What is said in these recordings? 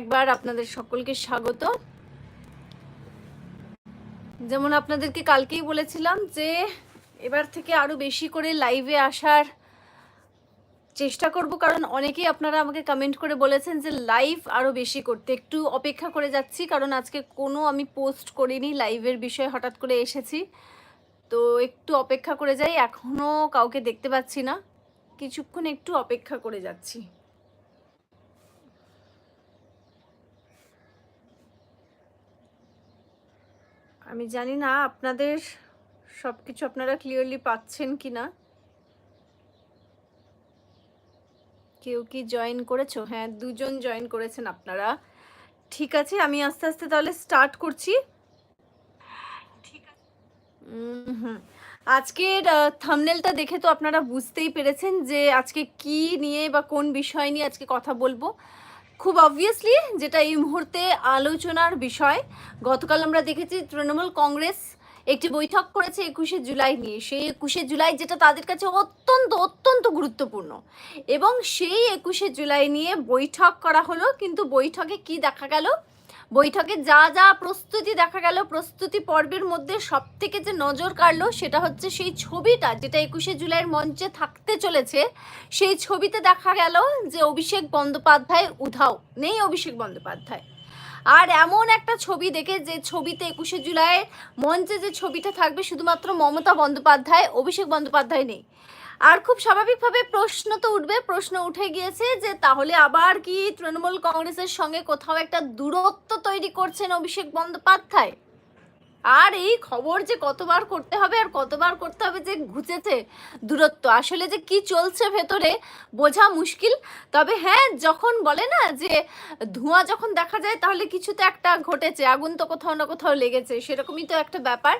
একবার আপনাদের সকলকে স্বাগত। যেমন আপনাদেরকে কালকেই বলেছিলাম যে, এবার থেকে আরও বেশি করে লাইভে আসার চেষ্টা করব, কারণ অনেকেই আপনারা আমাকে কমেন্ট করে বলেছেন যে লাইভ আরও বেশি করতে। একটু অপেক্ষা করে যাচ্ছি, কারণ আজকে কোনো আমি পোস্ট করিনি লাইভের বিষয়ে হঠাৎ করে এসেছি। তো একটু অপেক্ষা করে যাই, এখনও কাউকে দেখতে পাচ্ছি না। কিছুক্ষণ একটু অপেক্ষা করে যাচ্ছি। আমি জানি না আপনাদের সব কিছু আপনারা ক্লিয়ারলি পাচ্ছেন কি না কেউ কি জয়েন করেছ? হ্যাঁ দুজন জয়েন করেছেন আপনারা। ঠিক আছে আমি আস্তে আস্তে তাহলে স্টার্ট করছি। আজকের থামনেলটা দেখে তো আপনারা বুঝতেই পেরেছেন যে আজকে কি নিয়ে বা কোন বিষয় নিয়ে আজকে কথা বলব। খুব অবভিয়াসলি যেটা এই মুহূর্তে আলোচনার বিষয়। গতকাল আমরা দেখেছি তৃণমূল কংগ্রেস একটি বৈঠক করেছে একুশে জুলাই নিয়ে। সেই একুশে জুলাই যেটা তাদের কাছে অত্যন্ত অত্যন্ত গুরুত্বপূর্ণ। এবং সেই একুশে জুলাই নিয়ে বৈঠক করা হলো, কিন্তু বৈঠকে কি দেখা গেল? বৈঠকে যা যা প্রস্তুতি দেখা গেল, প্রস্তুতি পর্বের মধ্যে সব থেকে যে নজর কাড়লো সেটা হচ্ছে সেই ছবিটা, যেটা একুশে জুলাইয়ের মঞ্চে থাকতে চলেছে। সেই ছবিতে দেখা গেল যে অভিষেক বন্দ্যোপাধ্যায় উধাও, নেই অভিষেক বন্দ্যোপাধ্যায়। আর এমন একটা ছবি দেখে যে ছবিতে একুশে জুলাইয়ের মঞ্চে যে ছবিটা থাকবে, শুধুমাত্র মমতা বন্দ্যোপাধ্যায়, অভিষেক বন্দ্যোপাধ্যায় নেই। আর খুব স্বাভাবিকভাবে প্রশ্ন তো উঠবে, প্রশ্ন উঠে গিয়েছে যে তাহলে আবার কি তৃণমূল কংগ্রেসের সঙ্গে কোথাও একটা দূরত্ব তৈরি করছেন অভিষেক বন্দ্যোপাধ্যায়? আর এই খবর যে কতবার করতে হবে আর কতবার করতে হবে যে ঘুচেছে দূরত্ব, আসলে যে কি চলছে ভেতরে বোঝা মুশকিল। তবে হ্যাঁ যখন বলে না যে ধোঁয়া যখন দেখা যায় তাহলে কিছু তো একটা ঘটেছে, আগুন তো কোথাও না কোথাও লেগেছে, সেরকমই তো একটা ব্যাপার।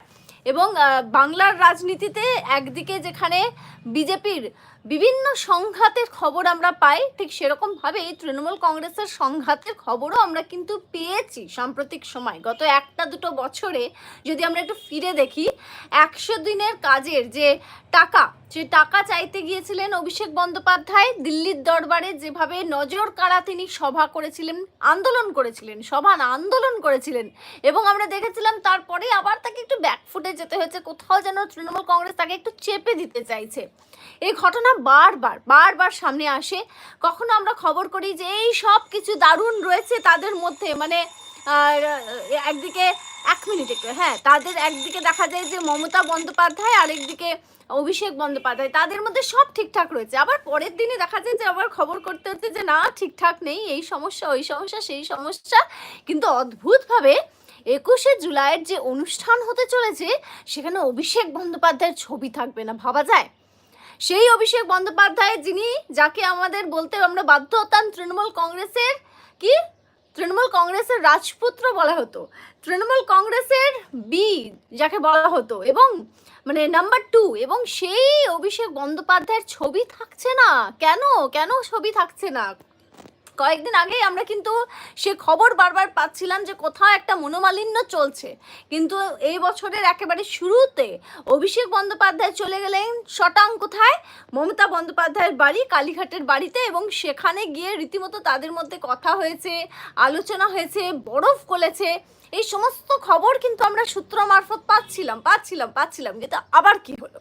এবং বাংলার রাজনীতিতে একদিকে যেখানে বিজেপির বিভিন্ন সংঘাতের খবর আমরা পাই, ঠিক সেরকমভাবেই তৃণমূল কংগ্রেসের সংঘাতের খবরও আমরা কিন্তু পেয়েছি সাম্প্রতিক সময়। গত একটা দুটো বছরে যদি আমরা একটু ফিরে দেখি, একশো দিনের কাজের যে টাকা যে টাকা চাইতে গিয়েছিলেন অভিষেক বন্দ্যোপাধ্যায়, দিল্লির দরবারে যেভাবে নজর কাড়া তিনি সভা করেছিলেন, আন্দোলন করেছিলেন, সভা আন্দোলন করেছিলেন এবং আমরা দেখেছিলাম তারপরে আবার তাকে একটু ব্যাকফুটে যেতে হয়েছে, কোথাও যেন তৃণমূল কংগ্রেস তাকে একটু চেপে দিতে চাইছে। এই ঘটনা বারবার বারবার সামনে আসে, কখনো আমরা খবর করি যে এই সব কিছু দারুণ রয়েছে তাদের মধ্যে মানে একদিকে এক মিনিট একটু হ্যাঁ তাদের একদিকে দেখা যায় যে মমতা বন্দ্যোপাধ্যায়, আরেকদিকে অভিষেক বন্দ্যোপাধ্যায়, তাদের মধ্যে সব ঠিকঠাক রয়েছে। আবার পরের দিনে দেখা যায় যে আবার খবর করতে হচ্ছে যে না, ঠিকঠাক নেই, এই সমস্যা, ওই সমস্যা, সেই সমস্যা। কিন্তু অদ্ভুতভাবে একুশে জুলাইয়ের যে অনুষ্ঠান হতে চলেছে, সেখানে অভিষেক বন্দ্যোপাধ্যায়ের ছবি থাকবে না, ভাবা যায়? সেই অভিষেক বন্দ্যোপাধ্যায় যিনি, যাকে আমাদের বলতে আমরা বাধ্য হতাম তৃণমূল কংগ্রেসের কি? তৃণমূল কংগ্রেসের রাজপুত্র বলা হতো। তৃণমূল কংগ্রেসের বি যাকে বলা হতো। এবং মানে নাম্বার টু এবং সেই অভিষেক বন্দ্যোপাধ্যায়ের ছবি থাকছে না। কেন? কেন ছবি থাকছে না? কয়েকদিন আগে আমরা কিন্তু সে খবর বারবার পাচ্ছিলাম যে কোথাও একটা মনোমালিন্য চলছে। কিন্তু এই বছরের একেবারে শুরুতে অভিষেক বন্দ্যোপাধ্যায় চলে গেলেন শটাং কোথায়? মমতা বন্দ্যোপাধ্যায়ের বাড়ি, কালীঘাটের বাড়িতে এবং সেখানে গিয়ে রীতিমতো তাদের মধ্যে কথা হয়েছে, আলোচনা হয়েছে, বরফ গলেছে। এই সমস্ত খবর কিন্তু আমরা সূত্র মারফত পাচ্ছিলাম পাচ্ছিলাম পাচ্ছিলাম। কিন্তু আবার কি হলো?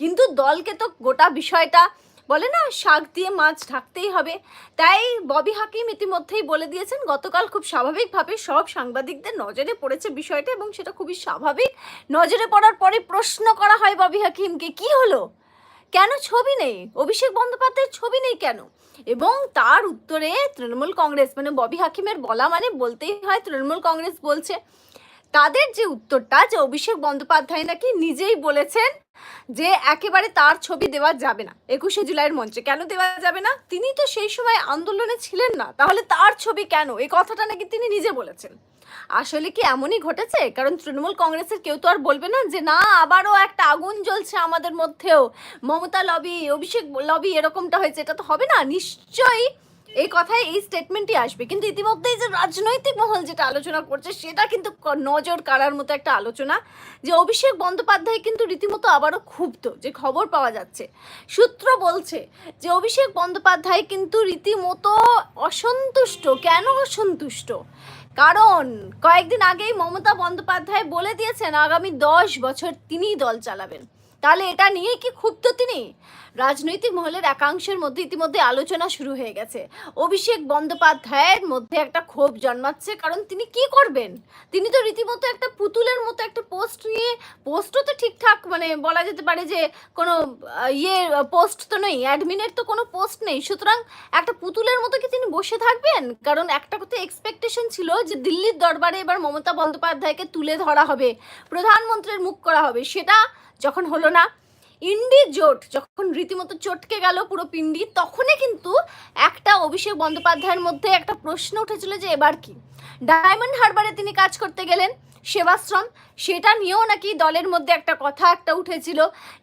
কিন্তু দলকে তো গোটা বিষয়টা বলে না, শাক দিয়ে মাছ ঢাকতেই হবে। তাই ববি হাকিম ইতিমধ্যেই বলে দিয়েছেন, গতকাল খুব স্বাভাবিকভাবে সব সাংবাদিকদের নজরে পড়েছে বিষয়টা এবং সেটা খুবই স্বাভাবিক। নজরে পড়ার পরে প্রশ্ন করা হয় ববি হাকিমকে, কি হলো? কেন ছবি নেই? অভিষেক বন্দ্যোপাধ্যায়ের ছবি নেই কেন? এবং তার উত্তরে তৃণমূল কংগ্রেস মানে ববি হাকিমের বলা মানে বলতেই হয়, তৃণমূল কংগ্রেস বলছে, তাদের যে উত্তরটা যে অভিষেক বন্দ্যোপাধ্যায় নাকি নিজেই বলেছেন যে একেবারে তার ছবি দেওয়া যাবে না, একুশে জুলাইয়ের মঞ্চে। কেন দেওয়া যাবে না? তিনি তো সেই সময় আন্দোলনে ছিলেন না। তাহলে তার ছবি কেন? এই কথাটা নাকি তিনি নিজে বলেছেন। আসলে কি এমনই ঘটেছে? কারণ তৃণমূল কংগ্রেসের কেউ তো আর বলবে না যে, না, আবারও একটা আগুন জ্বলছে আমাদের মধ্যেও। মমতা লবি, অভিষেক লবি এরকমটা হয়েছে। এটা তো হবে না? নিশ্চয়ই এই কথায় এই স্টেটমেন্টই আসবে। কিন্তু ইতিমধ্যেই যে রাজনৈতিক মহল যেটা আলোচনা করছে, সেটা কিন্তু নজর কাড়ার মতো একটা আলোচনা যে অভিষেক বন্দ্যোপাধ্যায় কিন্তু রীতিমতো আবারও ক্ষুব্ধ যে খবর পাওয়া যাচ্ছে। সূত্র বলছে যে অভিষেক বন্দ্যোপাধ্যায় কিন্তু রীতিমতো অসন্তুষ্ট। কেন অসন্তুষ্ট? কারণ কয়েকদিন আগেই মমতা বন্দ্যোপাধ্যায় বলে দিয়েছেন, আগামী দশ বছর তিনিই দল চালাবেন। তাহলে এটা নিয়ে কি ক্ষুব্ধ তিনি? রাজনৈতিক মহলের একাংশের মধ্যে ইতিমধ্যে আলোচনা শুরু হয়ে গেছে। অভিষেক বন্দ্যোপাধ্যায়ের মধ্যে একটা ক্ষোভ জন্মাচ্ছে, কারণ তিনি কি করবেন? তিনি তো রীতিমতো একটা পুতুলের মতো একটা পোস্ট নিয়ে, পোস্টও তো ঠিকঠাক মানে বলা যেতে পারে যে কোনো ইয়ে পোস্ট তো নেই, অ্যাডমিনের তো কোনো পোস্ট নেই। সুতরাং একটা পুতুলের মতো কি তিনি বসে থাকবেন? কারণ একটা কথা এক্সপেকটেশন ছিল যে দিল্লির দরবারে এবার মমতা বন্দ্যোপাধ্যায়কে তুলে ধরা হবে, প্রধানমন্ত্রীর মুখ করা হবে। সেটা যখন হলো না ইন্ডি জোট যখন রীতিমতো চটকে গেল পুরো পিন্ডি, তখনই কিন্তু একটা অভিষেক বন্দ্যোপাধ্যায়ের মধ্যে একটা প্রশ্ন উঠেছিল যে, এবার কি? ডায়মন্ড হারবারে তিনি কাজ করতে গেলেন। সেবাশ্রম, সেটা নিয়েও নাকি দলের মধ্যে একটা কথা একটা উঠেছিল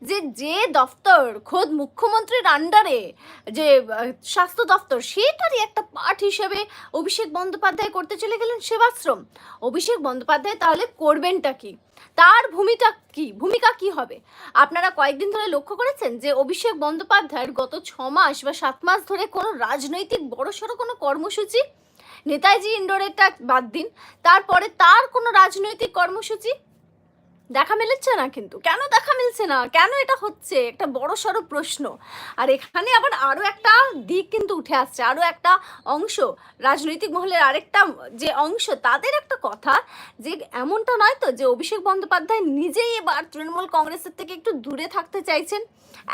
যে যে দফতর খোদ মুখ্যমন্ত্রীর আন্ডারে যে, স্বাস্থ্য দফতর, সেটারই একটা পার্ট হিসেবে অভিষেক বন্দ্যোপাধ্যায় করতে চলে গেলেন সেবাশ্রম। অভিষেক বন্দ্যোপাধ্যায় তাহলে করবেনটা কি? তার ভূমিকা কি? ভূমিকা কি হবে? আপনারা কয়েকদিন ধরে লক্ষ্য করেছেন যে, অভিষেক বন্দ্যোপাধ্যায়ের গত ছ মাস বা সাত মাস ধরে কোনো রাজনৈতিক বড়সড় কোনো কর্মসূচি নেতাজি ইন্ডোরেরটা বাদ দিন। তারপরে তার কোনো রাজনৈতিক কর্মসূচি দেখা মিলছে না কিন্তু? কেন দেখা মিলছে না? কেন এটা হচ্ছে? একটা বড় সড়ো প্রশ্ন। আর এখানে আবার আরও একটা দিক কিন্তু উঠে আসছে আরও একটা অংশ। রাজনৈতিক মহলের আরেকটা যে অংশ, তাদের একটা কথা যে এমনটা নয় তো যে অভিষেক বন্দ্যোপাধ্যায় নিজেই এবার তৃণমূল কংগ্রেসের থেকে একটু দূরে থাকতে চাইছেন,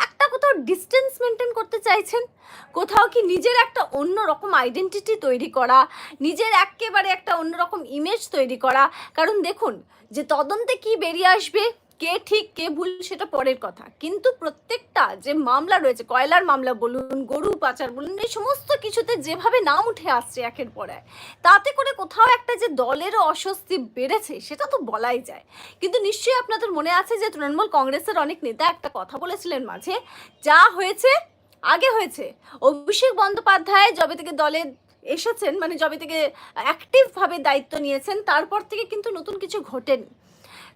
একটা কোথাও ডিস্টেন্স মেনটেন করতে চাইছেন, কোথাও কি নিজের একটা অন্য রকম আইডেন্টিটি তৈরি করা, নিজের একেবারে একটা অন্যরকম ইমেজ তৈরি করা। কারণ দেখুন যে তদন্তে কি বেরিয়ে আসবে, কে ঠিক, কে ভুল সেটা পরের কথা। কিন্তু প্রত্যেকটা যে মামলা রয়েছে, কয়লার মামলা বলুন, গরু পাচার বলুন, এই সমস্ত কিছুতে যেভাবে নাম উঠে আসছে একের পর এক, তাতে করে কোথাও একটা যে দলেরও অস্বস্তি বেড়েছে, সেটা তো বলাই যায়। কিন্তু নিশ্চয়ই আপনাদের মনে আছে যে তৃণমূল কংগ্রেসের অনেক নেতা একটা কথা বলেছিলেন মাঝে, যা হয়েছে, আগে হয়েছে। অভিষেক বন্দ্যোপাধ্যায় যবে থেকে দলে এসেছেন মানে যবে থেকে অ্যাক্টিভভাবে দায়িত্ব নিয়েছেন, তারপর থেকে কিন্তু নতুন কিছু ঘটেনি।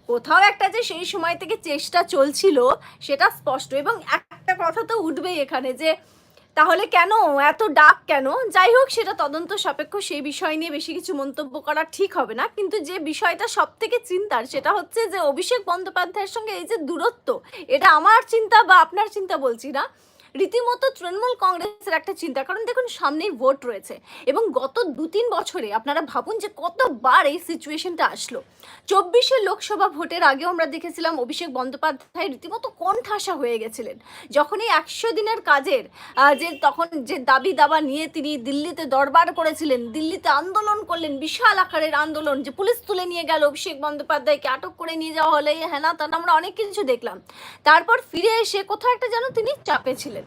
কোথাও একটা যে সেই সময় থেকে চেষ্টা চলছিল, সেটা স্পষ্ট এবং একটা কথা তো উঠবেই এখানে যে, তাহলে কেন, এত ডাক কেন? যাই হোক, সেটা তদন্ত সাপেক্ষ, সেই বিষয় নিয়ে বেশি কিছু মন্তব্য করা ঠিক হবে না। কিন্তু যে বিষয়টা সব থেকে চিন্তার, সেটা হচ্ছে যে অভিষেক বন্দ্যোপাধ্যায়ের সঙ্গে এই যে দূরত্ব, এটা আমার চিন্তা বা আপনার চিন্তা বলছি না। রীতিমতো তৃণমূল কংগ্রেসের একটা চিন্তা। কারণ দেখুন, সামনেই ভোট রয়েছে এবং গত দু তিন বছরে আপনারা ভাবুন যে কতবার এই সিচুয়েশনটা আসলো। চব্বিশে লোকসভা ভোটের আগেও আমরা দেখেছিলাম অভিষেক বন্দ্যোপাধ্যায় রীতিমতো কোণঠাসা হয়ে গেছিলেন। যখন এই একশো দিনের কাজের যে তখন যে দাবি দাবা নিয়ে তিনি দিল্লিতে দরবার করেছিলেন, দিল্লিতে আন্দোলন করলেন, বিশাল আকারের আন্দোলন, যে পুলিশ তুলে নিয়ে গেল অভিষেক বন্দ্যোপাধ্যায়কে, আটক করে নিয়ে যাওয়া হলে হ্যানা তা আমরা অনেক কিছু দেখলাম। তারপর ফিরে এসে কোথাও একটা যেন তিনি চাপে ছিলেন।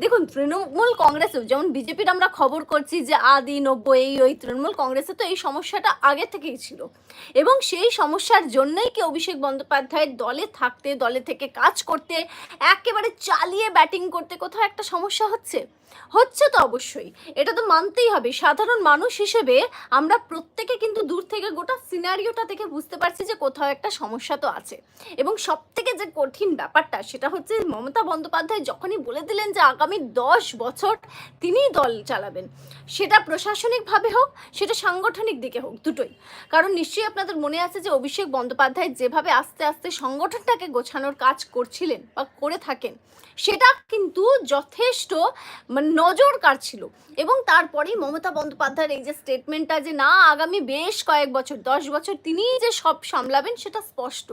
দেখুন, তৃণমূল কংগ্রেসেও যেমন বিজেপির আমরা খবর করছি যে আদি নব্বই এই, ওই, তৃণমূল কংগ্রেসে তো এই সমস্যাটা আগে থেকেই ছিল। এবং সেই সমস্যার জন্যই কি অভিষেক বন্দ্যোপাধ্যায়ের দলে থাকতে, দলে থেকে কাজ করতে, একেবারে চালিয়ে ব্যাটিং করতে কোথাও একটা সমস্যা হচ্ছে? হচ্ছে তো অবশ্যই। এটা তো মানতেই হবে। সাধারণ মানুষ হিসেবে আমরা প্রত্যেকে কিন্তু দূর থেকে গোটা সিনারিওটা থেকে বুঝতে পারছি যে কোথাও একটা সমস্যা তো আছে। এবং সব থেকে যে কঠিন ব্যাপারটা সেটা হচ্ছে মমতা বন্দ্যোপাধ্যায় যখনই বলে দিলেন যে আগামী দশ বছর তিনিই দল চালাবেন। সেটা প্রশাসনিকভাবে হোক, সেটা সাংগঠনিক দিকে হোক, দুটোই। কারণ নিশ্চয়ই আপনাদের মনে আছে যে অভিষেক বন্দ্যোপাধ্যায় যেভাবে আস্তে আস্তে সংগঠনটাকে গোছানোর কাজ করছিলেন বা করে থাকেন, সেটা কিন্তু যথেষ্ট মানে নজর কাড়ছিল এবং তারপরেই মমতা বন্দ্যোপাধ্যায়ের এই যে স্টেটমেন্টটা যে না, আগামী বেশ কয়েক বছর, দশ বছর তিনিই যে সব সামলাবেন, সেটা স্পষ্ট।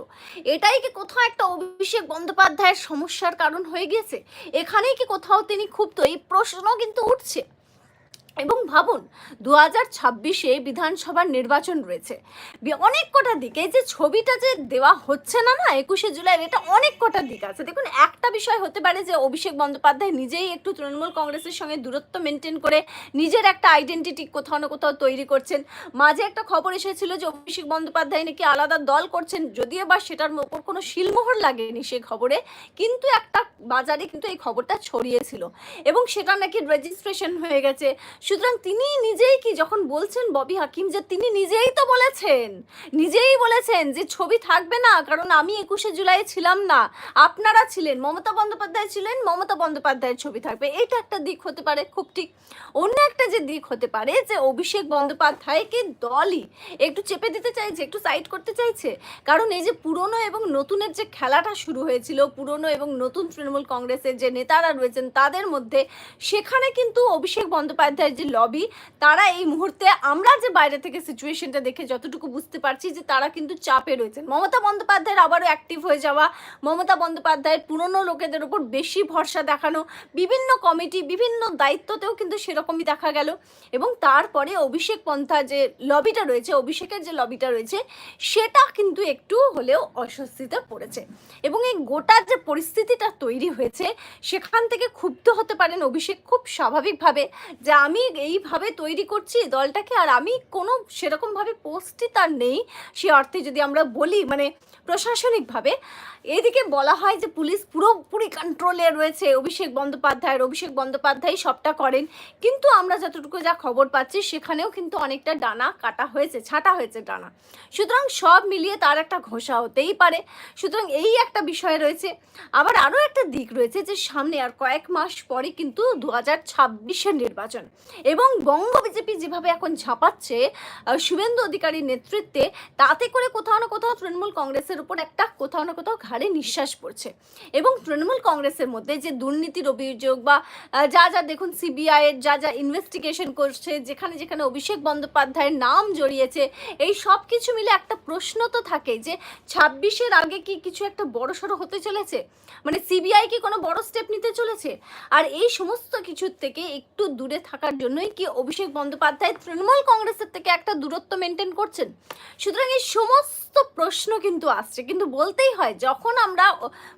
এটাই কি কোথাও একটা অভিষেক বন্দ্যোপাধ্যায়ের সমস্যার কারণ হয়ে গিয়েছে? এখানেই কি কোথাও তিনি খুব তো এই প্রশ্ন কিন্তু উঠছে। এবং ভাবুন দু হাজার ছাব্বিশে বিধানসভার নির্বাচন রয়েছে। অনেক কটা দিকে যে ছবিটা যে দেওয়া হচ্ছে না না, একুশে জুলাইয়ের, এটা অনেক কটা দিক আছে। দেখুন, একটা বিষয় হতে পারে যে অভিষেক বন্দ্যোপাধ্যায় নিজেই একটু তৃণমূল কংগ্রেসের সঙ্গে দূরত্ব মেনটেন করে নিজের একটা আইডেন্টিটি কোথাও না কোথাও তৈরি করছেন। মাঝে একটা খবর এসেছিল যে অভিষেক বন্দ্যোপাধ্যায় নাকি আলাদা দল করছেন, যদিও বা সেটার ওপর কোনো শিলমোহর লাগেনি সে খবরে, কিন্তু একটা বাজারে কিন্তু এই খবরটা ছড়িয়েছিল। এবং সেটা নাকি রেজিস্ট্রেশন হয়ে গেছে সুতরাং তিনি নিজেই কি যখন বলছেন ববি হাকিম যে তিনি নিজেই তো বলেছেন, নিজেই বলেছেন যে ছবি থাকবে না, কারণ আমি একুশে জুলাই ছিলাম না, আপনারা ছিলেন, মমতা বন্দ্যোপাধ্যায় ছিলেন, মমতা বন্দ্যোপাধ্যায়ের ছবি থাকবে। এটা একটা দিক হতে পারে খুব ঠিক। অন্য একটা যে দিক হতে পারে যে অভিষেক বন্দ্যোপাধ্যায়কে দলই একটু চেপে দিতে চাইছে, একটু সাইড করতে চাইছে, কারণ এই যে পুরনো এবং নতুনের যে খেলাটা শুরু হয়েছিল, পুরনো এবং নতুন তৃণমূল কংগ্রেসের যে নেতারা রয়েছেন তাদের মধ্যে, সেখানে কিন্তু অভিষেক বন্দ্যোপাধ্যায়ের যে লবি তারা এই মুহূর্তে আমরা যে বাইরে থেকে সিচুয়েশনটা দেখে যতটুকু বুঝতে পারছি যে তারা কিন্তু চাপে রয়েছেন। মমতা বন্দ্যোপাধ্যায়ের আবারও অ্যাক্টিভ হয়ে যাওয়া, মমতা বন্দ্যোপাধ্যায়ের পুরনো লোকেদের উপর বেশি ভরসা দেখানো, বিভিন্ন কমিটি বিভিন্ন দায়িত্বতেও কিন্তু সেরকমই দেখা গেল। এবং তারপরে অভিষেক পন্থা যে লবিটা রয়েছে, অভিষেকের যে লবিটা রয়েছে, সেটা কিন্তু একটু হলেও অস্বস্তিতে পড়েছে। এবং এই গোটার যে পরিস্থিতিটা তৈরি হয়েছে, সেখান থেকে ক্ষুব্ধ হতে পারেন অভিষেক খুব স্বাভাবিকভাবে যে আমি এইভাবে তৈরি করছি দলটাকে, আর আমি কোনো সেরকমভাবে পোস্টই তার নেই। সে অর্থে যদি আমরা বলি মানে প্রশাসনিকভাবে এদিকে বলা হয় যে পুলিশ পুরোপুরি কন্ট্রোলে রয়েছে। অভিষেক বন্দ্যোপাধ্যায়ের, অভিষেক বন্দ্যোপাধ্যায় সবটা করেন। কিন্তু আমরা যতটুকু যা খবর পাচ্ছি, সেখানেও কিন্তু অনেকটা ডানা কাটা হয়েছে, ছাটা হয়েছে ডানা। সুতরাং সব মিলিয়ে তার একটা ঘোষা হতেই পারে। সুতরাং এই একটা বিষয় রয়েছে। আবার আরও একটা দিক রয়েছে যে সামনে আর কয়েক মাস পরে কিন্তু দু হাজার ছাব্বিশের নির্বাচন। এবং বঙ্গ বিজেপি যেভাবে এখন ঝাঁপাচ্ছে শুভেন্দু অধিকারীর নেতৃত্বে, তাতে করে কোথাও না কোথাও তৃণমূল কংগ্রেসের উপর একটা, কোথাও না কোথাও ঘাড়ে নিঃশ্বাস পড়ছে। এবং তৃণমূল কংগ্রেসের মধ্যে যে দুর্নীতির অভিযোগ বা যা যা দেখুন সিবিআই এর যা যা ইনভেস্টিগেশন করছে, যেখানে যেখানে অভিষেক বন্দ্যোপাধ্যায়ের নাম জড়িয়েছে, এই সব কিছু মিলে একটা প্রশ্ন তো থাকে যে ছাব্বিশের আগে কি কিছু একটা বড় সড়ো হতে চলেছে? মানে সিবিআই কি কোনো বড় স্টেপ নিতে চলেছে? আর এই সমস্ত কিছুর থেকে একটু দূরে থাকার জন্যই কি অভিষেক বন্দ্যোপাধ্যায় তৃণমূল কংগ্রেসের থেকে একটা দূরত্ব মেনটেন করছেন? সুতরাং এই সমস্ত প্রশ্ন কিন্তু আসছে। কিন্তু বলতেই হয়, যখন আমরা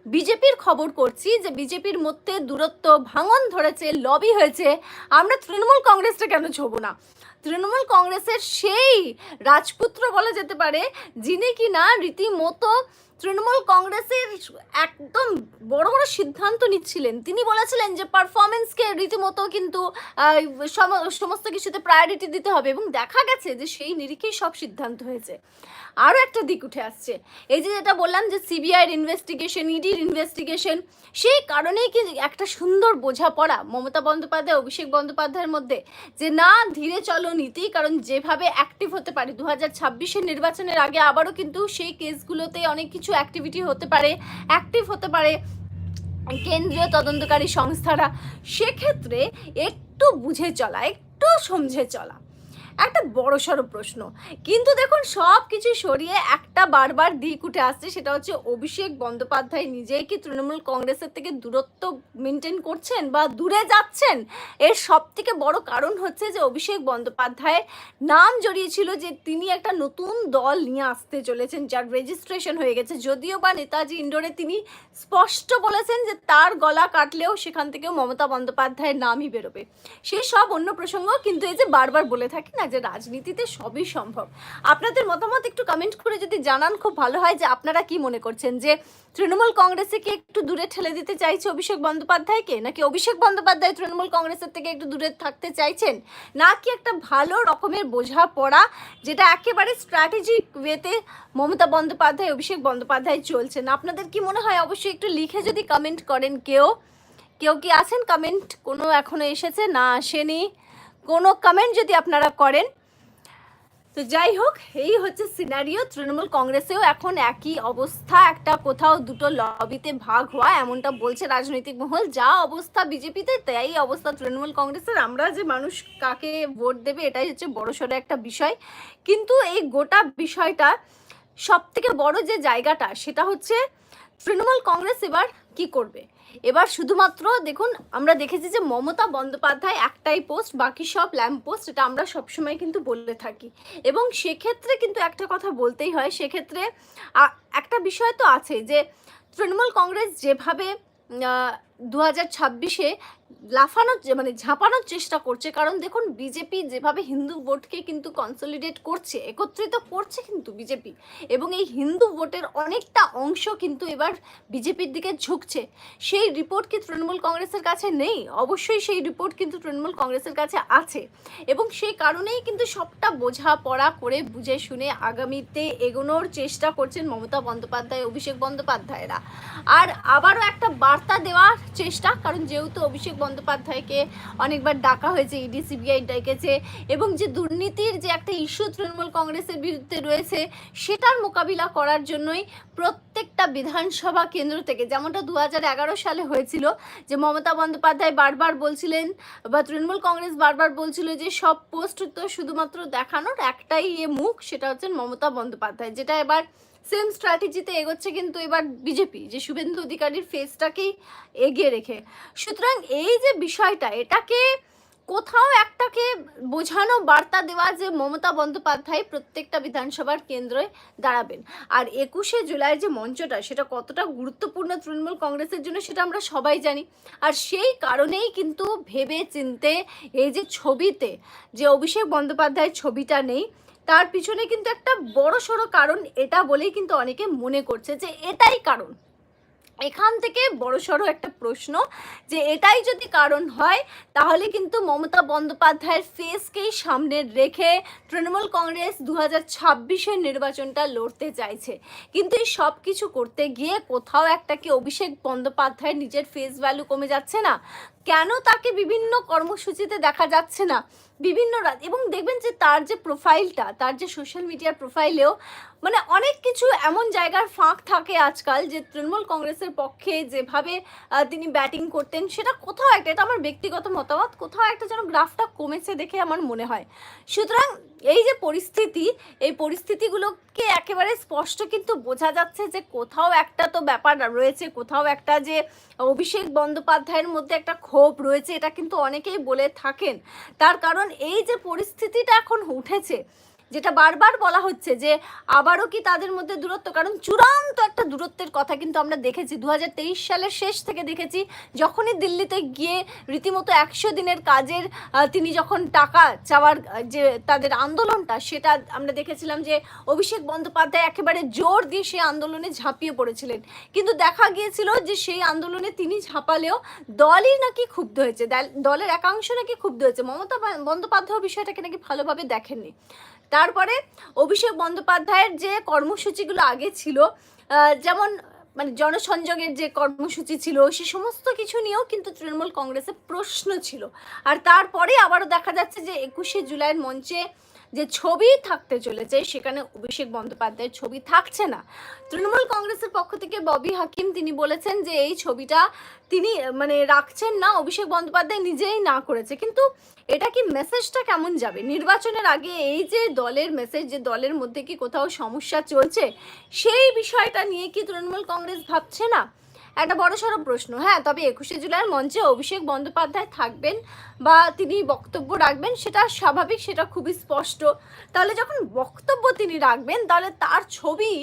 বিজেপির খবর করছি যে বিজেপির মধ্যে দূরত্ব ভাঙন ধরেছে লবি হয়েছে। আমরা তৃণমূল কংগ্রেসটা কেন ছোবো না? তৃণমূল কংগ্রেসের সেই রাজপুত্র বলা যেতে পারে, যিনি কিনা রীতিমতো তৃণমূল কংগ্রেসের একদম বড় বড় সিদ্ধান্ত নিচ্ছিলেন। তিনি বলেছিলেন যে পারফরমেন্সকে রীতিমতো কিন্তু সমস্ত কিছুতে প্রায়োরিটি দিতে হবে এবং দেখা গেছে যে সেই নিরিখেই সব সিদ্ধান্ত হয়েছে। আরও একটা দিক উঠে আসছে। এই যে যেটা বললাম যে সিবিআইয়ের ইনভেস্টিগেশন ইডির ইনভেস্টিগেশন সেই কারণেই কি একটা সুন্দর বোঝাপড়া মমতা বন্দ্যোপাধ্যায়, অভিষেক বন্দ্যোপাধ্যায়ের মধ্যে যে না, ধীরে চলো নীতি, কারণ যেভাবে অ্যাক্টিভ হতে পারে দু হাজার নির্বাচনের আগে আবারও কিন্তু সেই কেসগুলোতে অনেক কিছু অ্যাক্টিভিটি হতে পারে অ্যাক্টিভ হতে পারে কেন্দ্রীয় তদন্তকারী সংস্থারা, সেক্ষেত্রে একটু বুঝে চলা, একটু সমঝে চলা। একটা বড় সড়ো প্রশ্ন। কিন্তু দেখুন, সব কিছু সরিয়ে একটা বারবার দিক উঠে আসছে, সেটা হচ্ছে অভিষেক বন্দ্যোপাধ্যায় নিজেই কি তৃণমূল কংগ্রেসের থেকে দূরত্ব মেনটেন করছেন বা দূরে যাচ্ছেন? এর সব থেকে বড় কারণ হচ্ছে যে, অভিষেক বন্দ্যোপাধ্যায়ের নাম জড়িয়েছিল যে, তিনি একটা নতুন দল নিয়ে আসতে চলেছেন, যার রেজিস্ট্রেশন হয়ে গেছে। যদিও বা নেতাজি ইন্ডোরে তিনি স্পষ্ট বলেছেন যে, তার গলা কাটলেও সেখান থেকেও মমতা বন্দ্যোপাধ্যায়ের নামই বেরোবে। সেই সব অন্য প্রসঙ্গ, কিন্তু এই যে বারবার বলে থাকি না যে রাজনীতিতে সবই সম্ভব? আপনাদের মতামত একটু কমেন্ট করে যদি জানান, খুব ভালো হয় যে আপনারা কি মনে করছেন? যে তৃণমূল কংগ্রেসে কি একটু দূরে ঠেলে দিতে চাইছে অভিষেক বন্দ্যোপাধ্যায়কে? নাকি অভিষেক বন্দ্যোপাধ্যায় তৃণমূল কংগ্রেসের থেকে একটু দূরে থাকতে চাইছেন? নাকি একটা ভালো রকমের বোঝাপড়া, যেটা একেবারে স্ট্র্যাটেজিক ওয়েতে মমতা বন্দ্যোপাধ্যায়, অভিষেক বন্দ্যোপাধ্যায় চলছেন? আপনাদের কি মনে হয়? অবশ্যই একটু লিখে যদি কমেন্ট করেন কেউ। কেউ কি আছেন? কমেন্ট কোনো এখনও এসেছে? না আসেনি। কোনো কমেন্ট যদি আপনারা করেন, তো যাই হোক, এই হচ্ছে সিনারিও তৃণমূল কংগ্রেসেও এখন একই অবস্থা, একটা কোথাও দুটো লবিতে ভাগ হওয়া, এমনটা বলছে রাজনৈতিক মহল। যা অবস্থা বিজেপিতে, তাই অবস্থা তৃণমূল কংগ্রেসের। আমরা যে মানুষ কাকে ভোট দেবে, এটাই হচ্ছে বড়সড় একটা বিষয়। কিন্তু এই গোটা বিষয়টা সব থেকে বড় যে জায়গাটা, সেটা হচ্ছে তৃণমূল কংগ্রেস এবার কি করবে? এবার শুধুমাত্র দেখুন, আমরা দেখেছি যে মমতা বন্দ্যোপাধ্যায় একটাই পোস্ট বাকি সব ল্যাম্প পোস্ট এটা আমরা সবসময় কিন্তু বলে থাকি। এবং সেক্ষেত্রে কিন্তু একটা কথা বলতেই হয়, সেক্ষেত্রে একটা বিষয় তো আছে যে তৃণমূল কংগ্রেস যেভাবে দু হাজার ছাব্বিশে লাফানোর মানে ঝাঁপানোর চেষ্টা করছে। কারণ দেখুন, বিজেপি যেভাবে হিন্দু ভোটকে কিন্তু কনসলিডেট করছে, একত্রিত করছে কিন্তু বিজেপি। এবং এই হিন্দু ভোটের অনেকটা অংশ কিন্তু এবার বিজেপির দিকে ঝুঁকছে। সেই রিপোর্ট কি তৃণমূল কংগ্রেসের কাছে নেই? অবশ্যই সেই রিপোর্ট কিন্তু তৃণমূল কংগ্রেসের কাছে আছে। এবং সেই কারণেই কিন্তু সবটা বোঝাপড়া করে বুঝে শুনে আগামীতে এগোনোর চেষ্টা করছেন মমতা বন্দ্যোপাধ্যায়, অভিষেক বন্দ্যোপাধ্যায়রা। আর আবারও একটা বার্তা দেওয়ার চেষ্টা, কারণ যেহেতু অভিষেক বন্দ্যোপাধ্যায়কে অনেকবার ডাকা হয়েছে ইডি সিবিআই ডেকেছে এবং যে দুর্নীতির যে একটা ইস্যু তৃণমূল কংগ্রেসের বিরুদ্ধে রয়েছে, সেটার মোকাবিলা করার জন্যই প্রত্যেকটা বিধানসভা কেন্দ্র থেকে, যেমনটা দু সালে হয়েছিল, যে মমতা বন্দ্যোপাধ্যায় বারবার বলছিলেন বা তৃণমূল কংগ্রেস বারবার বলছিল যে সব পোস্ট তো শুধুমাত্র দেখানোর একটাই এ মুখ, সেটা হচ্ছে মমতা বন্দ্যোপাধ্যায়, যেটা এবার সেম স্ট্র্যাটেজিতে এগোচ্ছে কিন্তু এবার বিজেপি যে শুভেন্দু অধিকারীর ফেসটাকেই এগিয়ে রেখে। সুতরাং এই যে বিষয়টা, এটাকে কোথাও একটাকে বোঝানো বার্তা দেওয়া যে মমতা বন্দ্যোপাধ্যায় প্রত্যেকটা বিধানসভার কেন্দ্রে দাঁড়াবেন। আর একুশে জুলাই যে মঞ্চটা, সেটা কতটা গুরুত্বপূর্ণ তৃণমূল কংগ্রেসের জন্য সেটা আমরা সবাই জানি। আর সেই কারণেই কিন্তু ভেবে চিনতে এই যে ছবিতে, যে অভিষেক বন্দ্যোপাধ্যায়ের ছবিটা নেই তার পিছনে কিন্তু একটা বড় সড়ো কারণ, এটা বলেই কিন্তু অনেকে মনে করছে যে এটাই কারণ। এখান থেকে বড় সড়ো একটা প্রশ্ন যে এটাই যদি কারণ হয়, তাহলে কিন্তু মমতা বন্দ্যোপাধ্যায়ের ফেসকেই সামনে রেখে তৃণমূল কংগ্রেস দু হাজার নির্বাচনটা লড়তে চাইছে। কিন্তু এই সব কিছু করতে গিয়ে কোথাও একটা কি অভিষেক বন্দ্যোপাধ্যায়ের নিজের ফেস ভ্যালু কমে যাচ্ছে না? কেন তাকে বিভিন্ন কর্মসূচিতে দেখা যাচ্ছে না? বিভিন্ন রাত এবং দেখবেন যে তার যে প্রোফাইলটা, তার যে সোশ্যাল মিডিয়ার প্রোফাইলেও মানে অনেক কিছু এমন জায়গার ফাঁক থাকে আজকাল যে তৃণমূল কংগ্রেসের পক্ষে যেভাবে তিনি ব্যাটিং করতেন, সেটা কোথাও একটা, এটা আমার ব্যক্তিগত মতামত, কোথাও একটা যেন গ্রাফটা কমেছে দেখে আমার মনে হয়। সুতরাং এই যে পরিস্থিতি, এই পরিস্থিতিগুলোকে একেবারে স্পষ্ট কিন্তু বোঝা যাচ্ছে যে কোথাও একটা তো ব্যাপার রয়েছে, কোথাও একটা যে অভিষেক বন্দ্যোপাধ্যায়ের মধ্যে একটা ক্ষোভ রয়েছে, এটা কিন্তু অনেকেই বলে থাকেন। তার কারণ এই যে পরিস্থিতিটা এখন উঠেছে যেটা বারবার বলা হচ্ছে যে আবারও কি তাদের মধ্যে দূরত্ব? কারণ চূড়ান্ত একটা দূরত্বের কথা কিন্তু আমরা দেখেছি। দু হাজার তেইশ সালের শেষ থেকে দেখেছি, যখনই দিল্লিতে গিয়ে রীতিমতো একশো দিনের কাজের তিনি যখন টাকা চাওয়ার যে তাদের আন্দোলনটা, সেটা আমরা দেখেছিলাম যে অভিষেক বন্দ্যোপাধ্যায় একেবারে জোর দিয়ে সেই আন্দোলনে ঝাঁপিয়ে পড়েছিলেন। কিন্তু দেখা গিয়েছিল যে সেই আন্দোলনে তিনি ঝাঁপালেও দলই নাকি ক্ষুব্ধ হয়েছে। দলের একাংশ নাকি ক্ষুব্ধ হয়েছে। মমতা বন্দ্যোপাধ্যায় বিষয়টাকে নাকি ভালোভাবে দেখেননি। তারপরে অভিষেক বন্দ্যোপাধ্যায়ের যে কর্মসূচিগুলো আগে ছিল যেমন মানে জনসংযোগের যে কর্মসূচি ছিল, সে সমস্ত কিছু নিয়েও কিন্তু তৃণমূল কংগ্রেসে প্রশ্ন ছিল। আর তারপরে আবারও দেখা যাচ্ছে যে একুশে জুলাইয়ের মঞ্চে যে ছবি থাকতে চলেছে, সেখানে অভিষেক বন্দ্যোপাধ্যায়ের ছবি থাকছে না। তৃণমূল কংগ্রেসের পক্ষ থেকে ববি হাকিম তিনি বলেছেন যে এই ছবিটা তিনি মানে রাখছেন না, অভিষেক বন্দ্যোপাধ্যায় নিজেই না করেছে। কিন্তু এটা কি মেসেজটা কেমন যাবে? নির্বাচনের আগে এই যে দলের মেসেজ যে দলের মধ্যে কি কোথাও সমস্যা চলছে, সেই বিষয়টা নিয়ে কি তৃণমূল কংগ্রেস ভাবছে না? একটা বড় সড়ো প্রশ্ন হ্যাঁ তবে একুশে জুলাইয়ের মঞ্চে অভিষেক বন্দ্যোপাধ্যায় থাকবেন বা তিনি বক্তব্য রাখবেন সেটা স্বাভাবিক, সেটা খুবই স্পষ্ট। তাহলে যখন বক্তব্য তিনি রাখবেন, তাহলে তার ছবি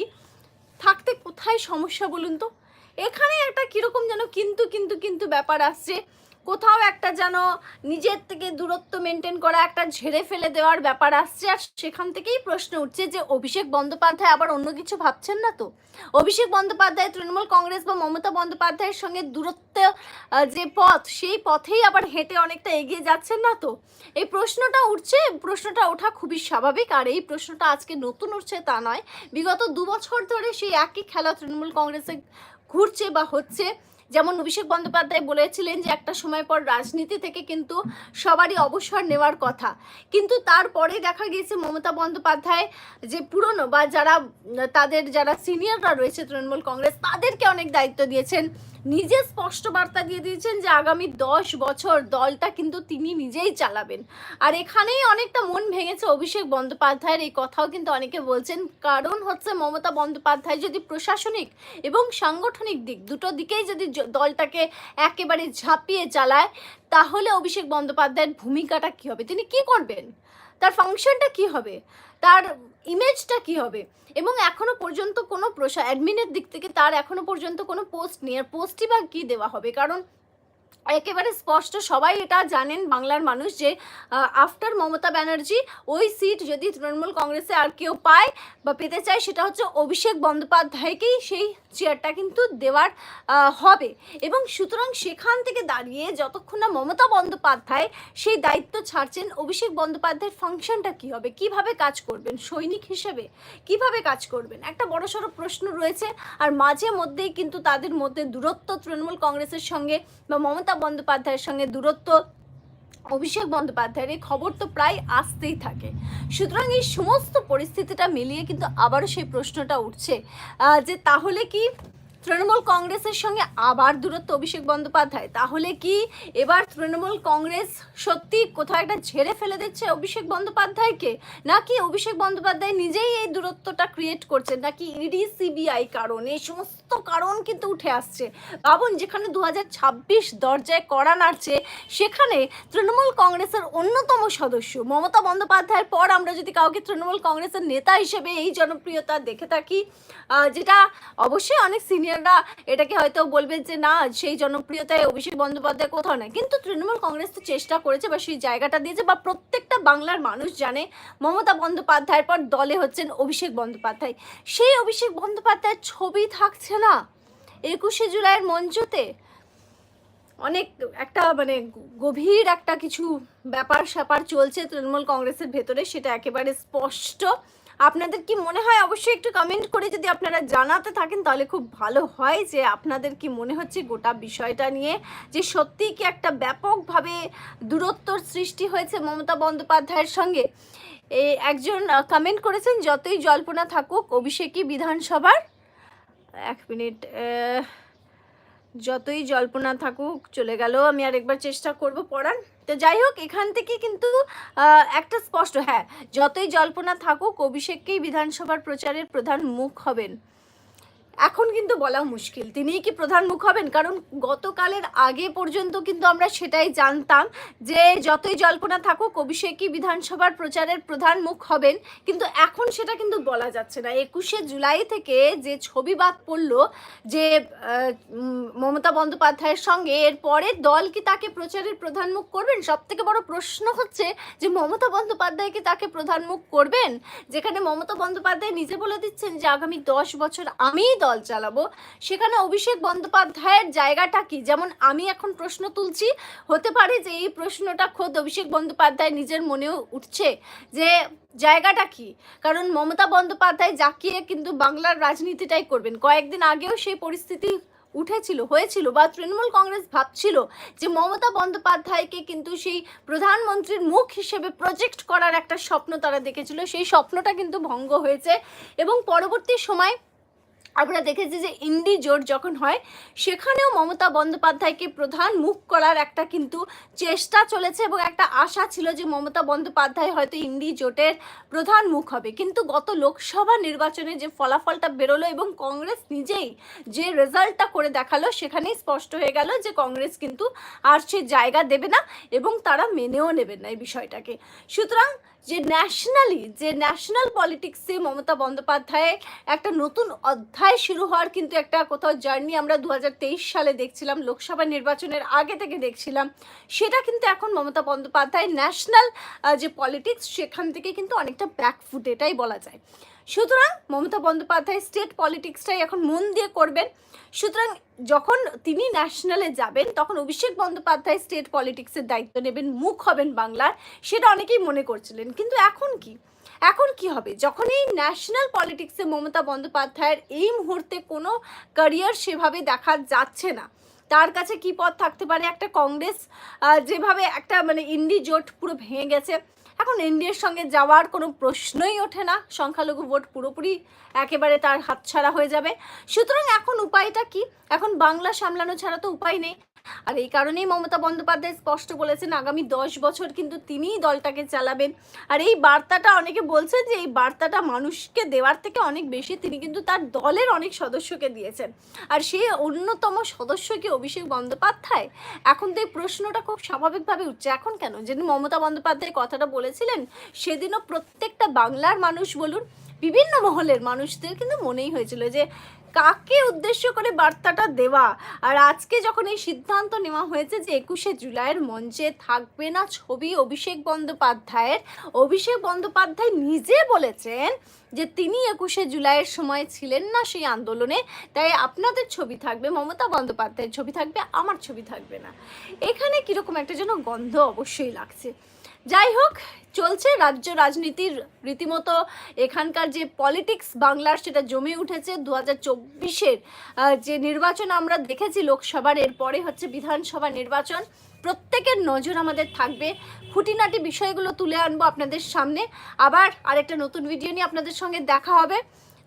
থাকতে কোথায় সমস্যা বলুন তো? এখানে একটা কীরকম যেন কিন্তু কিন্তু কিন্তু ব্যাপার আসছে। কোথাও একটা যেন নিজের থেকে দূরত্ব মেনটেন করা, একটা ঝেড়ে ফেলে দেওয়ার ব্যাপার আসছে আর সেখান থেকেই প্রশ্ন উঠছে যে অভিষেক বন্দ্যোপাধ্যায় আবার অন্য কিছু ভাবছেন না তো? অভিষেক বন্দ্যোপাধ্যায়, তৃণমূল কংগ্রেস বা মমতা বন্দ্যোপাধ্যায়ের সঙ্গে দূরত্ব যে পথ, সেই পথেই আবার হেঁটে অনেকটা এগিয়ে যাচ্ছেন না তো? এই প্রশ্নটা উঠছে, প্রশ্নটা ওঠা খুবই স্বাভাবিক আর এই প্রশ্নটা আজকে নতুন উঠছে তা নয়। বিগত দু বছর ধরে সেই একই খেলা তৃণমূল কংগ্রেসে ঘুরছে বা হচ্ছে। যেমন অভিষেক বন্দ্যোপাধ্যায় বলেছিলেন যে একটা সময় পর রাজনীতি থেকে কিন্তু সবারই অবসর নেওয়ার কথা। কিন্তু তারপরে দেখা গিয়েছে মমতা বন্দ্যোপাধ্যায় যে পুরনো বা যারা, তাদের যারা সিনিয়ররা রয়েছে তৃণমূল কংগ্রেস, তাদেরকে অনেক দায়িত্ব দিয়েছেন। নিজে স্পষ্ট বার্তা দিয়ে দিয়েছেন যে আগামী দশ বছর দলটা কিন্তু তিনি নিজেই চালাবেন। আর এখানেই অনেকটা মন ভেঙেছে অভিষেক বন্দ্যোপাধ্যায়ের, এই কথাও কিন্তু অনেকে বলছেন। কারণ হচ্ছে মমতা বন্দ্যোপাধ্যায় যদি প্রশাসনিক এবং সাংগঠনিক দিক দুটো দিকেই যদি দলটাকে একেবারে ঝাঁপিয়ে চালায়, তাহলে অভিষেক বন্দ্যোপাধ্যায়ের ভূমিকাটা কি হবে? তিনি কি করবেন? তার ফাংশনটা কি হবে? তার ইমেজটা কি হবে? এবং এখনও পর্যন্ত কোনো প্রশা অ্যাডমিনের দিক থেকে তার এখনও পর্যন্ত কোনো পোস্ট নেই আর পোস্টই বা কী দেওয়া হবে? কারণ একেবারে স্পষ্ট, সবাই এটা জানেন বাংলার মানুষ যে আফটার মমতা ব্যানার্জি ওই সিট যদি তৃণমূল কংগ্রেসে আর কেউ পায় বা পেতে চায়, সেটা হচ্ছে অভিষেক বন্দ্যোপাধ্যায়কেই সেই চেয়ারটা কিন্তু দেওয়ার হবে। এবং সুতরাং সেখান থেকে দাঁড়িয়ে যতক্ষণ না মমতা বন্দ্যোপাধ্যায় সেই দায়িত্ব ছাড়ছেন, অভিষেক বন্দ্যোপাধ্যায়ের ফাংশনটা কী হবে? কীভাবে কাজ করবেন সৈনিক হিসেবে? কীভাবে কাজ করবেন? একটা বড়সড় প্রশ্ন রয়েছে। আর মাঝে মধ্যেই কিন্তু তাদের মধ্যে দূরত্ব তৃণমূল কংগ্রেসের সঙ্গে বা মমতা বন্দ্যোপাধ্যায়ের সঙ্গে দূরত্ব, অভিষেক বন্দ্যোপাধ্যায়ের এই খবর তো প্রায় আসতেই থাকে। সুতরাং এই সমস্ত পরিস্থিতিটা মিলিয়ে কিন্তু আবারও সেই প্রশ্নটা উঠছে। যে তাহলে কি তৃণমূল কংগ্রেসের সঙ্গে আবার দূরত্ব, অভিষেক বন্দ্যোপাধ্যায়। তাহলে কি এবার তৃণমূল কংগ্রেস সত্যি কোথাও একটা ঝেড়ে ফেলে দিচ্ছে অভিষেক বন্দ্যোপাধ্যায়কে? নাকি অভিষেক বন্দ্যোপাধ্যায় নিজেই এই দূরত্বটা ক্রিয়েট করছেন? নাকি ইডি, সিবিআই কারণ? এই সমস্ত কারণ কিন্তু উঠে আসছে। ভাবুন যেখানে দু দরজায় কড়া নাড়ছে, সেখানে তৃণমূল কংগ্রেসের অন্যতম সদস্য মমতা বন্দ্যোপাধ্যায়ের পর আমরা যদি কাউকে তৃণমূল কংগ্রেসের নেতা হিসেবে এই জনপ্রিয়তা দেখে থাকি যেটা অবশ্যই অনেক সিনিয়ররা এটাকে হয়তো বলবেন যে না, সেই জনপ্রিয়তায় অভিষেক বন্দ্যোপাধ্যায় কোথাও না কিন্তু তৃণমূল কংগ্রেস তো চেষ্টা করেছে বা সেই জায়গাটা দিয়েছে বা প্রত্যেকটা বাংলার মানুষ জানে, মমতা বন্দ্যোপাধ্যায়ের পর দলে হচ্ছেন অভিষেক বন্দ্যোপাধ্যায়। সেই অভিষেক বন্দ্যোপাধ্যায়ের ছবি থাকছে না একুশে জুলাইয়ের মঞ্চতে। অনেক একটা মানে গভীর একটা কিছু ব্যাপার স্যাপার চলছে তৃণমূল কংগ্রেসের ভেতরে, সেটা একেবারে স্পষ্ট। আপনাদের কি মনে হয় অবশ্যই একটু কমেন্ট করে যদি আপনারা জানাতে থাকেন, তাহলে খুব ভালো হয় যে আপনাদের কি মনে হচ্ছে গোটা বিষয়টা নিয়ে, যে সত্যিই কি একটা ব্যাপকভাবে দূরত্বর সৃষ্টি হয়েছে মমতা বন্দ্যোপাধ্যায়ের সঙ্গে? একজন কমেন্ট করেছেন, যতই জল্পনা থাকুক, অভিষেকই বিধানসভার। এক মিনিট যতই জল্পনা থাকুক, চলে গেল, আমি আরেকবার চেষ্টা করব পড়ার। তো যাই হোক, এখান থেকে কিন্তু একটা স্পষ্ট হ্যাঁ যতই জল্পনা থাকুক, অভিষেককেই বিধানসভার প্রচারের প্রধান মুখ হবেন। এখন কিন্তু বলা মুশকিল। তিনিই কি প্রধান মুখ হবেন? কারণ গতকালের আগে পর্যন্ত কিন্তু আমরা সেটাই জানতাম যে যতই জল্পনা থাকুক, অভিষেকই বিধানসভার প্রচারের প্রধান মুখ হবেন। কিন্তু এখন সেটা কিন্তু বলা যাচ্ছে না। একুশে জুলাই থেকে যে ছবি বাদ পড়ল, যে মমতা বন্দ্যোপাধ্যায়ের সঙ্গে এরপরে দল কি তাকে প্রচারের প্রধান মুখ করবেন? সব থেকে বড় প্রশ্ন হচ্ছে যে, মমতা বন্দ্যোপাধ্যায় কি তাকে প্রধান মুখ করবেন? যেখানে মমতা বন্দ্যোপাধ্যায় নিজে বলে দিচ্ছেন যে, আগামী দশ বছর আমিই দল চালাবো। সেখানে অভিষেক বন্দ্যোপাধ্যায়ের জায়গাটা কি? যেমন আমি এখন প্রশ্ন তুলছি, হতে পারে যে এই প্রশ্নটা খোদ অভিষেক বন্দ্যোপাধ্যায় নিজের মনেও উঠছে যে জায়গাটা কি? কারণ মমতা বন্দ্যোপাধ্যায় জাকিয়ে কিন্তু বাংলার রাজনীতিটাই করবেন। কয়েকদিন আগেও সেই পরিস্থিতি উঠেছিল, হয়েছিল বা তৃণমূল কংগ্রেস ভাবছিল যে মমতা বন্দ্যোপাধ্যায়কে কিন্তু সেই প্রধানমন্ত্রীর মুখ হিসেবে প্রজেক্ট করার একটা স্বপ্ন তারা দেখেছিল। সেই স্বপ্নটা কিন্তু ভঙ্গ হয়েছে এবং পরবর্তী সময় আমরা দেখেছি যে ইন্ডি জোট যখন হয়, সেখানেও মমতা বন্দ্যোপাধ্যায়কে প্রধান মুখ করার একটা কিন্তু চেষ্টা চলেছে এবং একটা আশা ছিল যে মমতা বন্দ্যোপাধ্যায় হয়তো ইন্ডি জোটের প্রধান মুখ হবে। কিন্তু গত লোকসভা নির্বাচনে যে ফলাফলটা বেরোলো এবং কংগ্রেস নিজেই যে রেজাল্টটা করে দেখাল, সেখানেই স্পষ্ট হয়ে গেল যে কংগ্রেস কিন্তু আর সে জায়গা দেবে না এবং তারা মেনেও নেবেন না এই বিষয়টাকে। সুতরাং যে ন্যাশনালি যে ন্যাশনাল পলিটিক্সে মমতা বন্দ্যোপাধ্যায় একটা নতুন অধ্যায় শুরু হওয়ার কিন্তু একটা কোথাও জার্নি আমরা দু হাজার তেইশ সালে দেখছিলাম, লোকসভা নির্বাচনের আগে থেকে দেখছিলাম। সেটা কিন্তু এখন মমতা বন্দ্যোপাধ্যায় ন্যাশনাল যে পলিটিক্স সেখান থেকে কিন্তু অনেকটা ব্যাকফুট এটাই বলা যায়। সুতরাং মমতা বন্দ্যোপাধ্যায় স্টেট পলিটিক্সটাই এখন মন দিয়ে করবেন। সুতরাং যখন তিনি ন্যাশনালে যাবেন, তখন অভিষেক বন্দ্যোপাধ্যায় স্টেট পলিটিক্সের দায়িত্ব নেবেন, মুখ হবেন বাংলার, সেটা অনেকেই মনে করছিলেন। কিন্তু এখন কি? এখন কি হবে? যখন এই ন্যাশনাল পলিটিক্সে মমতা বন্দ্যোপাধ্যায়ের এই মুহূর্তে কোনো ক্যারিয়ার সেভাবে দেখা যাচ্ছে না, তার কাছে কি পথ থাকতে পারে? একটা কংগ্রেস যেভাবে একটা মানে ইন্ডি জোট পুরো ভেঙে গেছে এখন এনডিএর সঙ্গে যাওয়ার কোনো প্রশ্নই ওঠে না। সংখ্যালঘু ভোট পুরোপুরি একেবারে তার হাতছাড়া হয়ে যাবে। সুতরাং এখন উপায়টা কি? এখন বাংলা সামলানো ছাড়া তো উপায় নেই। আর এই কারণেই মমতা বন্দ্যোপাধ্যায় স্পষ্ট বলেছেন, আগামী দশ বছর কিন্তু তিনিই দলটাকে চালাবেন। আর এই বার্তাটা অনেকে বলছেন যে, এই বার্তাটা মানুষকে দেওয়ার থেকে অনেক বেশি, তিনি কিন্তু তার দলের অনেক সদস্যকে দিয়েছেন। আর সেই অন্যতম সদস্য কি অভিষেক বন্দ্যোপাধ্যায়? এখন তো এই প্রশ্নটা খুব স্বাভাবিকভাবে উঠছে। এখন কেন? যেদিন মমতা বন্দ্যোপাধ্যায় কথাটা বলেছিলেন, সেদিনও প্রত্যেকটা বাংলার মানুষ বলুন, বিভিন্ন মহলের মানুষদের কিন্তু মনেই হয়েছিল যে কাকে উদ্দেশ্য করে বার্তাটা দেওয়া? আর আজকে যখন এই সিদ্ধান্ত নেওয়া হয়েছে যে একুশে জুলাইয়ের মঞ্চে থাকবে না ছবি অভিষেক বন্দ্যোপাধ্যায়ের, অভিষেক বন্দ্যোপাধ্যায় নিজে বলেছেন যে তিনি একুশে জুলাইয়ের সময় ছিলেন না সেই আন্দোলনে, তাই আপনাদের ছবি থাকবে, মমতা বন্দ্যোপাধ্যায়ের ছবি থাকবে, আমার ছবি থাকবে না। এখানে কীরকম একটা যেন গন্ধ অবশ্যই লাগছে। যাই হোক, চলছে রাজ্য রাজনীতির রীতিমতো এখানকার যে পলিটিক্স বাংলার সেটা জমে উঠেছে। দু হাজার চব্বিশের যে নির্বাচন আমরা দেখেছি লোকসভার, এরপরে হচ্ছে বিধানসভা নির্বাচন। প্রত্যেকের নজর আমাদের থাকবে। খুঁটিনাটি বিষয়গুলো তুলে আনব আপনাদের সামনে। আবার আরেকটা নতুন ভিডিও নিয়ে আপনাদের সঙ্গে দেখা হবে।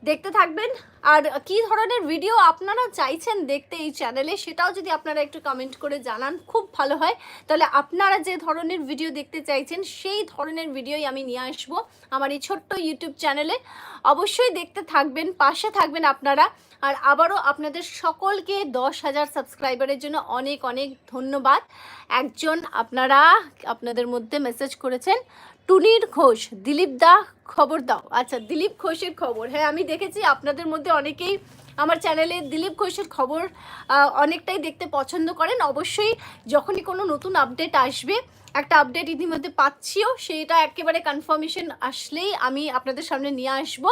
দেখতে থাকবেন। আর কি ধরনের ভিডিও আপনারা চাইছেন দেখতে এই চ্যানেলে সেটাও যদি আপনারা একটু কমেন্ট করে জানান, খুব ভালো হয়। তাহলে আপনারা যে ধরনের ভিডিও দেখতে চাইছেন, সেই ধরনের ভিডিওই আমি নিয়ে আসব আমার এই ছোট্ট ইউটিউব চ্যানেলে অবশ্যই দেখতে থাকবেন, পাশে থাকবেন আপনারা। আর আবারও আপনাদের সকলকে দশ হাজার সাবস্ক্রাইবারের জন্য অনেক অনেক ধন্যবাদ। একজন আপনারা আপনাদের মধ্যে মেসেজ করেছেন। টুনির ঘোষ, দিলীপ দা খবর দাও। আচ্ছা দিলীপ ঘোষের খবর। হ্যাঁ আমি দেখেছি, আপনাদের মধ্যে অনেকেই আমার চ্যানেলে দিলীপ ঘোষের খবর অনেকটাই দেখতে পছন্দ করেন। অবশ্যই যখনই কোনো নতুন আপডেট আসবে একটা আপডেট ইতিমধ্যে পাচ্ছিও সেটা একেবারে কনফার্মেশন আসলেই আমি আপনাদের সামনে নিয়ে আসব।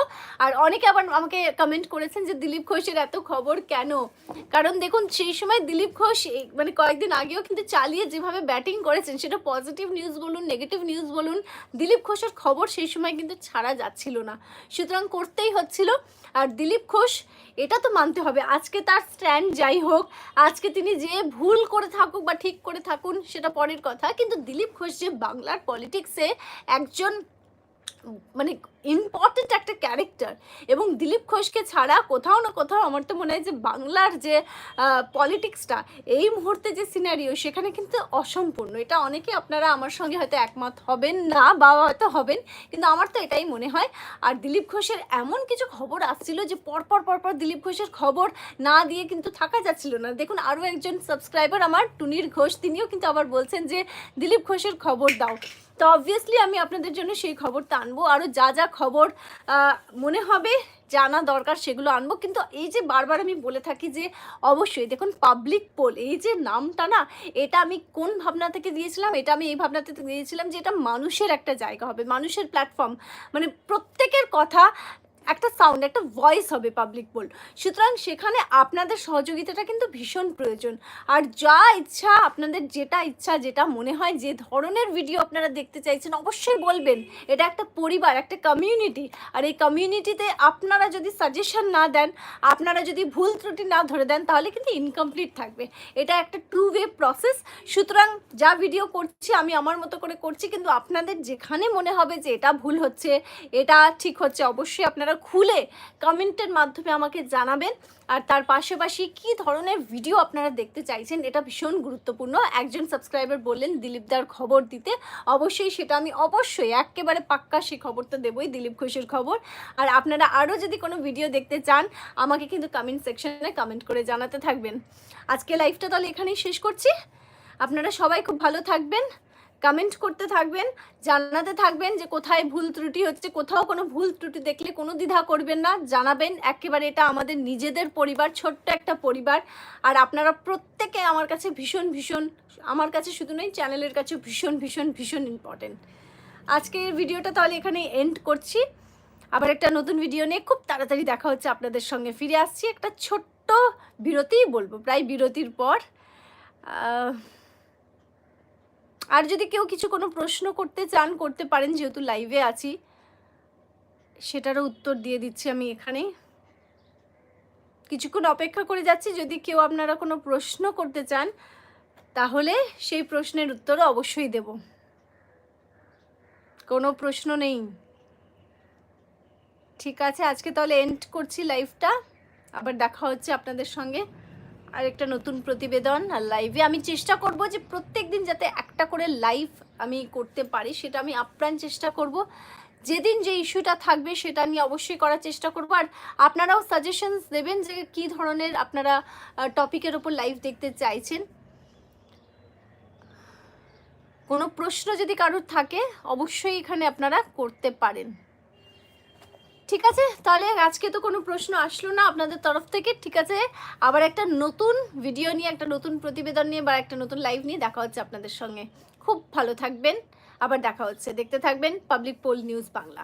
আর অনেকে আবার আমাকে কমেন্ট করেছেন যে দিলীপ ঘোষের এত খবর কেন? কারণ দেখুন, সেই সময় দিলীপ ঘোষ মানে কয়েকদিন আগেও কিন্তু চালিয়ে যেভাবে ব্যাটিং করেছেন, সেটা পজিটিভ নিউজ বলুন নেগেটিভ নিউজ বলুন, দিলীপ ঘোষের খবর সেই সময় কিন্তু ছাড়া যাচ্ছিল না। সুতরাং করতেই হচ্ছিল। আর দিলীপ ঘোষ এটা তো মানতে হবে। আজকে তার স্ট্যান্ড যাই হোক, আজকে তিনি যে ভুল করে থাকুক বা ঠিক করে থাকুন, সেটা পরের কথা। কিন্তু দিলীপ ঘোষ যে বাংলার পলিটিক্সে একজন মানে ইম্পর্টেন্ট একটা ক্যারেক্টার এবং দিলীপ ঘোষকে ছাড়া কোথাও না কোথাও আমার তো মনে হয় যে বাংলার যে পলিটিক্সটা এই মুহূর্তে যে সিনারিও সেখানে কিন্তু অসম্পূর্ণ। এটা অনেকে আপনারা আমার সঙ্গে হয়তো একমত হবেন না বা হয়তো হবেন, কিন্তু আমার তো এটাই মনে হয়। আর দিলীপ ঘোষের এমন কিছু খবর আসছিল যে পরপর পরপর দিলীপ ঘোষের খবর না দিয়ে কিন্তু থাকা যাচ্ছিল না। দেখুন, আরও একজন সাবস্ক্রাইবার আমার, টুনির ঘোষ, তিনিও কিন্তু আবার বলছেন যে, দিলীপ ঘোষের খবর দাও। তো অবভিয়াসলি আমি আপনাদের জন্য সেই খবরটা আনব। আরও যা যা খবর মনে হবে, জানা দরকার সেগুলো আনব। কিন্তু এই যে বারবার আমি বলে থাকি যে, অবশ্যই দেখুন পাবলিক পোল এই যে নামটা না, এটা আমি কোন ভাবনা থেকে দিয়েছিলাম, এটা আমি এই ভাবনা থেকে দিয়েছিলাম যে এটা মানুষের একটা জায়গা হবে, মানুষের প্ল্যাটফর্ম মানে প্রত্যেকের কথা একটা সাউন্ড একটা ভয়েস হবে পাবলিক পোল সুতরাং সেখানে আপনাদের সহযোগিতাটা কিন্তু ভীষণ প্রয়োজন। আর যা ইচ্ছা, আপনাদের যেটা ইচ্ছা, যেটা মনে হয়, যে ধরনের ভিডিও আপনারা দেখতে চাইছেন, অবশ্যই বলবেন। এটা একটা পরিবার, একটা কমিউনিটি আর এই কমিউনিটিতে আপনারা যদি সাজেশন না দেন, আপনারা যদি ভুল ত্রুটি না ধরে দেন, তাহলে কিন্তু ইনকমপ্লিট থাকবে। এটা একটা টু ওয়ে প্রসেস সুতরাং যা ভিডিও করছি, আমি আমার মতো করে করছি, কিন্তু আপনাদের যেখানে মনে হবে যে এটা ভুল হচ্ছে, এটা ঠিক হচ্ছে, অবশ্যই আপনারা খুলে কমেন্টের মাধ্যমে আমাকে জানাবেন। আর তার পাশাপাশি কি ধরনের ভিডিও আপনারা দেখতে চাইছেন, এটা ভীষণ গুরুত্বপূর্ণ। একজন সাবস্ক্রাইবার বললেন দিলীপদার খবর দিতে। অবশ্যই সেটা আমি অবশ্যই একেবারে পাক্কা সেই খবরটা দেবই, দিলীপ ঘোষের খবর। আর আপনারা আরও যদি কোনো ভিডিও দেখতে চান, আমাকে কিন্তু কমেন্ট সেকশনে কমেন্ট করে জানাতে থাকবেন। আজকে লাইভটা তাহলে এখানেই শেষ করছি। আপনারা সবাই খুব ভালো থাকবেন। কমেন্ট করতে থাকবেন, জানাতে থাকবেন যে কোথায় ভুল ত্রুটি হচ্ছে, কোথাও কোনো ভুল ত্রুটি দেখলে কোনো দ্বিধা করবেন না, জানাবেন। একেবারে এটা আমাদের নিজেদের পরিবার, ছোট্ট একটা পরিবার। আর আপনারা প্রত্যেকে আমার কাছে ভীষণ ভীষণ, আমার কাছে শুধু নয়, চ্যানেলের কাছে ভীষণ ভীষণ ভীষণ ইম্পর্টেন্ট আজকের ভিডিওটা তাহলে এখানে এন্ড করছি। আবার একটা নতুন ভিডিও নিয়ে খুব তাড়াতাড়ি দেখা হচ্ছে আপনাদের সঙ্গে। ফিরে আসছি একটা ছোট্ট বিরতিই বলব, প্রায় বিরতির পর। আর যদি কেউ কিছু কোনো প্রশ্ন করতে চান, করতে পারেন, যেহেতু লাইভে আছি, সেটারও উত্তর দিয়ে দিচ্ছি আমি এখানে। কিছুক্ষণ অপেক্ষা করে যাচ্ছি, যদি কেউ আপনারা কোনো প্রশ্ন করতে চান, তাহলে সেই প্রশ্নের উত্তরও অবশ্যই দেব। কোনো প্রশ্ন নেই। ঠিক আছে, আজকে তাহলে এন্ড করছি লাইভটা আবার দেখা হচ্ছে আপনাদের সঙ্গে। আর একটা নতুন প্রতিবেদন আর লাইভে আমি চেষ্টা করব যে প্রত্যেক দিন যাতে একটা করে লাইভ আমি করতে পারি, সেটা আমি আপ্রাণ চেষ্টা করব। যেদিন যে ইস্যুটা থাকবে সেটা নিয়ে অবশ্যই করার চেষ্টা করব। আর আপনারাও সাজেশনস দেবেন যে কী ধরনের আপনারা টপিকের ওপর লাইভ দেখতে চাইছেন। কোনো প্রশ্ন যদি কারোর থাকে, অবশ্যই এখানে আপনারা করতে পারেন। ঠিক আছে? তাহলে আজকে তো কোনো প্রশ্ন আসলো না আপনাদের তরফ থেকে, ঠিক আছে? আবার একটা নতুন ভিডিও নিয়ে, একটা নতুন প্রতিবেদন নিয়ে বা একটা নতুন লাইভ নিয়ে দেখা হচ্ছে আপনাদের সঙ্গে। খুব ভালো থাকবেন। আবার দেখা হচ্ছে। দেখতে থাকবেন পাবলিক পোল নিউজ বাংলা